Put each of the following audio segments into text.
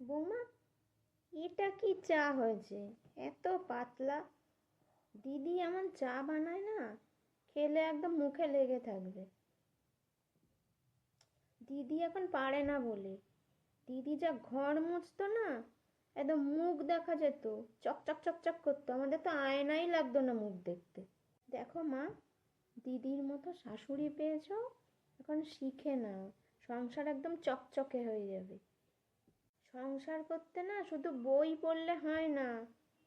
বৌমা, এটা কি চা হয়েছে? এত পাতলা। দিদি এমন চা বানায় না, খেলে একদম মুখে লেগে থাকবে। দিদি এখন পারে না বলে। দিদি যা ঘর মুছতো না, একদম মুখ দেখা যেত, চকচক চকচক করতো। আমাদের তো আয়নাই লাগতো না মুখ দেখতে। দেখো মা, দিদির মতো শাশুড়ি পেয়েছ, এখন শিখে নাও। সংসার একদম চকচকে হয়ে যাবে। সংসার করতে না শুধু বই পড়লে হয় না,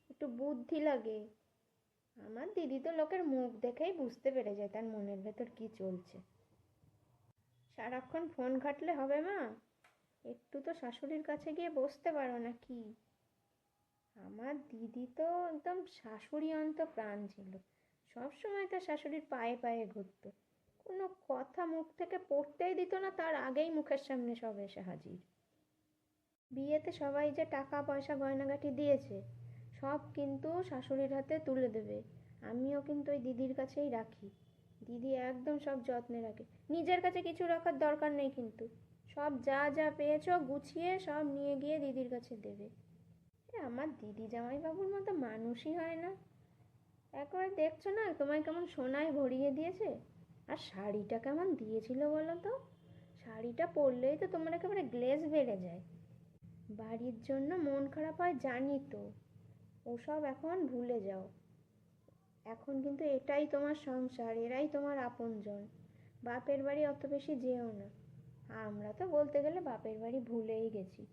একটু বুদ্ধি লাগে। আমার দিদি তো লোকের মুখ দেখেই বুঝতে পেরে যায় তার মনের ভেতর কি চলছে। সারাক্ষণ ফোন ঘাটলে হবে মা। একটু তো শাশুড়ির কাছে গিয়ে বসতে পারো না কি আমার দিদি তো একদম শাশুড়ি অন্ত প্রাণ ছিল। সব সময় তো শাশুড়ির পায়ে পায়ে ঘুরতো। কোনো কথা মুখ থেকে পড়তেই দিত না, তার আগেই মুখের সামনে সব এসে হাজির। বিয়েতে সবাই যে টাকা, পয়সা, গয়নাগাটি দিয়েছে, সব কিন্তু শাশুড়ির হাতে তুলে দেবে। আমিও কিন্তু ওই দিদির কাছেই রাখি। দিদি একদম সব যত্নে রাখে। নিজের কাছে কিছু রাখার দরকার নেই কিন্তু। সব যা যা পেয়েছ গুছিয়ে সব নিয়ে গিয়ে দিদির কাছে দেবে। আমার দিদি জামাইবাবুর মতো মানুষই হয় না। একবার দেখছ না, তোমায় কেমন সোনায় ভরিয়ে দিয়েছে? আর শাড়িটা কেমন দিয়েছিল বলো তো? শাড়িটা পরলেই তো তোমার একেবারে গ্লেজ বেড়ে যায়। বাড়ির জন্য মন খারাপ হয় জানি তো। ওসব এখন ভুলে যাও। এখন কিন্তু এটাই তোমার সংসার, এরাই তোমার আপনজন। বাপের বাড়ি অত বেশি যেও না। আমরা তো বলতে গেলে বাপের বাড়ি ভুলেই গেছি।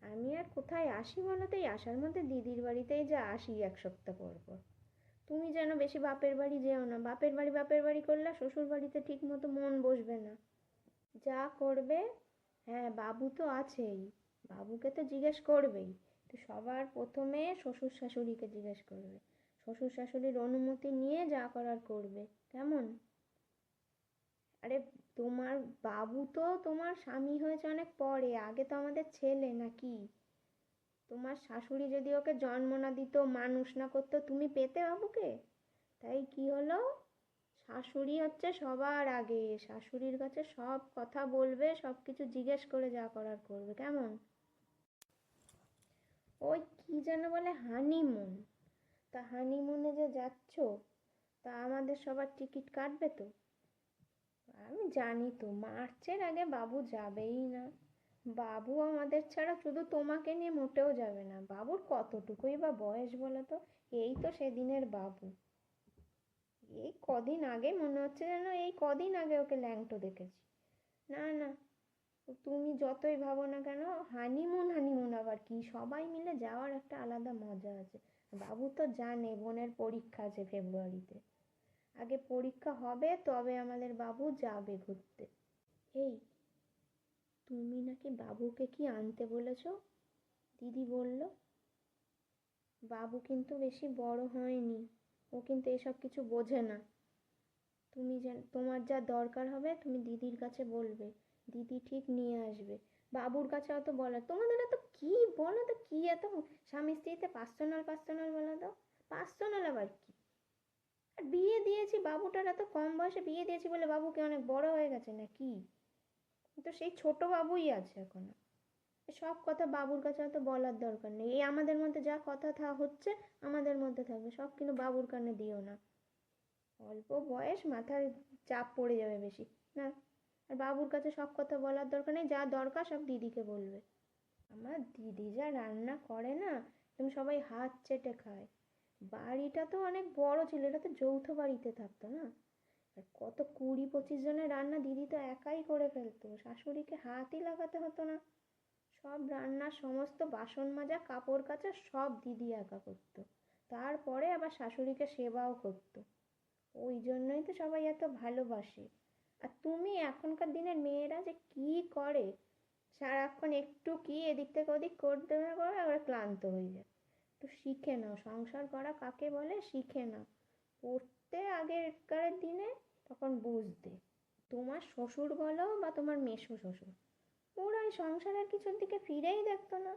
আমি আর কোথায় আসি বলো তো? এই আসার মধ্যে দিদির বাড়িতেই যা আসি এক সপ্তাহ পর পর। তুমি যেন বেশি বাপের বাড়ি যেও না। বাপের বাড়ি বাপের বাড়ি করলে শ্বশুর বাড়িতে ঠিক মতো মন বসবে না। যা করবে হ্যাঁ বাবু তো আছেই। বাবুকে তো জিজ্ঞেস করবেই। তো সবার প্রথমে শ্বশুর শাশুড়িকে জিজ্ঞেস করবে। শ্বশুর শাশুড়ির অনুমতি নিয়ে যা করার করবে। কেমন? আরে তোমার বাবু তো তোমার স্বামী হয়েছে অনেক পরে, আগে তো আমাদের ছেলে নাকি? তোমার শাশুড়ি যদি ওকে জন্ম না দিত, মানুষ না করতো, তুমি পেতে বাবুকে? তাই কি হলো? শাশুড়ি হচ্ছে সবার আগে, শাশুড়ির কাছে সব কথা বলবে সব কিছু জিজ্ঞেস করে যা করার করবে। কেমন? ওই কি যেন বলে হানিমুন তা হানিমুনে যে যাচ্ছ, তা আমাদের সবার টিকিট কাটবে তো? আমি জানি তো, মার্চের আগে বাবু যাবেই না। বাবু আমাদের ছাড়া শুধু তোমাকে নিয়ে মোটেও যাবে না। বাবুর কতটুকুই বা বয়স বলো তো? এই তো সেদিনের বাবু। এই কদিন আগে মনে হচ্ছে যেন এই কদিন আগে ওকে ল্যাংটো দেখেছি। না না, তুমি যতই ভাবো না কেন আবার কি? সবাই মিলে যাওয়ার একটা আলাদা মজা আছে। বাবু তো জানে, বোনের পরীক্ষা আছে ফেব্রুয়ারিতে। আগে পরীক্ষা হবে, তবে আমাদের বাবু যাবে ঘুরতে। এই, তুমি নাকি বাবুকে কি আনতে বলেছ? দিদি বলল। বাবু কিন্তু বেশি বড় হয়নি। ও কিন্তু এসব কিছু বোঝে না। তুমি যে, তোমার যা দরকার হবে, তুমি দিদির কাছে বলবে। দিদি ঠিক নিয়ে আসবে। বাবুর কাছে অত বলার। তোমাদের এত কি বলো তো, কি এত স্বামী স্ত্রীতে পার্সোনাল পার্সোনাল বলো তো? পার্সোনাল আবার কি? আর বিয়ে দিয়েছি, বাবুটার এত কম বয়সে বিয়ে দিয়েছি বলে বাবু কি অনেক বড় হয়ে গেছে না কি? তো সেই ছোট বাবুই আছে এখনও। সব কথা বাবুর কাছে অত বলার দরকার নেই। এই আমাদের মধ্যে যা কথা থা হচ্ছে, আমাদের মধ্যে থাকবে। সব কিন্তু বাবুর কানে দিও না। অল্প বয়স, মাথার চাপ পড়ে যাবে বেশি। না? আর বাবুর কাছে সব কথা বলার দরকার নেই, যা দরকার সব দিদিকে বলবে। আমার দিদি যা রান্না করে না তুমি সবাই হাত চেটে খায়। বাড়িটা তো অনেক বড় ছিল, এটা তো যৌথ বাড়িতে থাকতো না? আর কত কুড়ি পঁচিশ জনের রান্না দিদি তো একাই করে ফেলতো, শাশুড়িকে হাতই লাগাতে হতো না। সব রান্নার সমস্ত বাসন মাজা, কাপড় কাচা, সব দিদি একা করতো। তারপরে আবার শাশুড়িকে সেবাও করতো। ওই জন্যই তো সবাই এত ভালোবাসে। আর তুমি এখনকার দিনের মেয়েরা যে কি করে? সারাক্ষণ একটু কি এদিক থেকে ওদিক করতে করে আবার ক্লান্ত হয়ে যায়। তো শিখে নাও, সংসার করা কাকে বলে? শিখে নাও। পড়তে আগেরকার দিনে তখন বুঝতে। তোমার শ্বশুর বলো বা তোমার মেসো শ্বশুর, ওরা এই সংসারের কিছুর দিকে ফিরেই দেখতো না।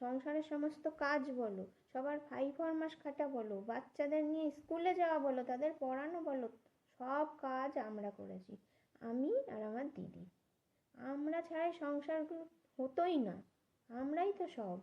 সংসারের সমস্ত কাজ বলো, সবার ফাই ফরমাস খাটা বলো, বাচ্চাদের নিয়ে স্কুলে যাওয়া বলো, তাদের পড়ানো বলো সব কাজ আমরা করেছি, আমি আর আমার দিদি। আমরা ছাড়াই সংসারগুলো হতোই না, আমরাই তো সব।